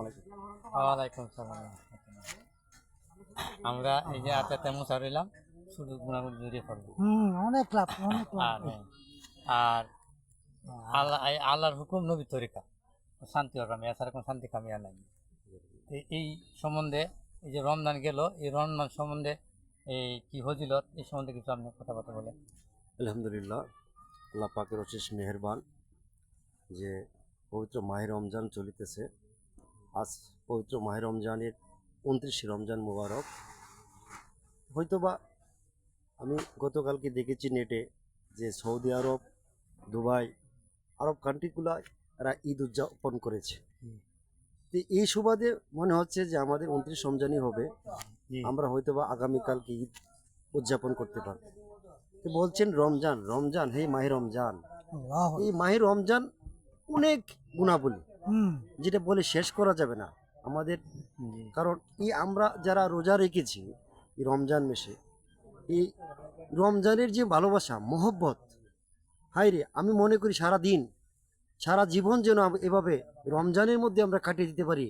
আলাইকুম। ওয়ালাইকুম সালাম আমরা এই যে আতাতে মুসা রইলাম শুধু গুণাগুণ জড়িয়ে পড়ব অনেক লাভ অনেক লাভ। আর আর আল্লাহ এই আল্লাহর হুকুম নবী তরিকা। শান্তি কামি এছাড়া কোনো শান্তি কামিয়া নাই। এই সম্বন্ধে এই যে রমজান গেল এই রমজান সম্বন্ধে এই কি হজিলত এই সম্বন্ধে কিছু আপনি কথাবার্তা বলেন। আলহামদুলিল্লাহ আল্লাহ পাকের অশেষ মেহেরবান যে পবিত্র মাহে রমজান চলিতেছে। আজ পবিত্র মাহে রমজানের উনত্রিশে রমজান মোবারক। হয়তোবা আমি গতকালকে দেখেছি নেটে যে সৌদি আরব দুবাই আরব কান্ট্রিগুলো এরা ঈদ উদযাপন করেছে। তো এই সুবাদে মনে হচ্ছে যে আমাদের উনত্রিশ রমজানই হবে। আমরা হয়তোবা আগামীকালকে ঈদ উদযাপন করতে পারব। তো বলছেন রমজান রমজান হে মাহে রমজান। এই মাহে রমজান অনেক গুণাবলী। যেটা বলে শেষ করা যাবে না। আমাদের কারণ এই আমরা যারা রোজা রেখেছি এই রমজান মাসে এই রমজানের যে ভালোবাসা মহব্বত হাই রে আমি মনে করি সারা দিন সারা জীবন যেন এভাবে রমজানের মধ্যে আমরা কাটিয়ে দিতে পারি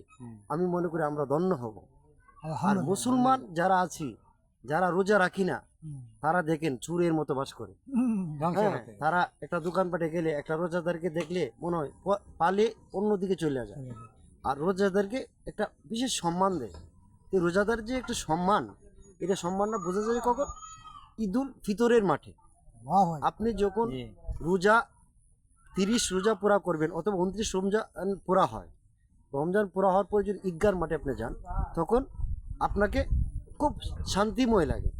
আমি মনে করি আমরা ধন্য হব। আর মুসলমান যারা আছি যারা রোজা রাখি না তারা দেখেন চুরের মতো বাস করে। হ্যাঁ, তারা একটা দোকানপাটে গেলে একটা রোজাদারকে দেখলে মনে হয় পালে অন্যদিকে চলে যায়। আর রোজাদারকে একটা বিশেষ সম্মান দেয়। এই রোজাদার যে একটা সম্মান এটা সম্মানটা বোঝা যায় কখন? ঈদুল ফিতরের মাঠে। আপনি যখন রোজা তিরিশ রোজা পুরা করবেন অথবা উনত্রিশ রমজান পুরা হয় রমজান পুরা হওয়ার পরে যদি ঈদগার মাঠে আপনি যান তখন আপনাকে খুব শান্তিময় লাগে।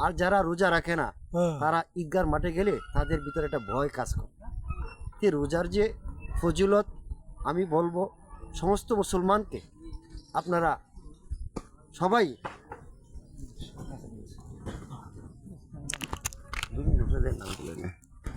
আর যারা রোজা রাখে না হ্যাঁ। তারা ঈদগার মাঠে গেলে তাদের ভিতরে একটা ভয় কাজ করে যে রোজার যে ফজিলত আমি বলব সমস্ত মুসলমানকে আপনারা সবাই দুই নাম বলে।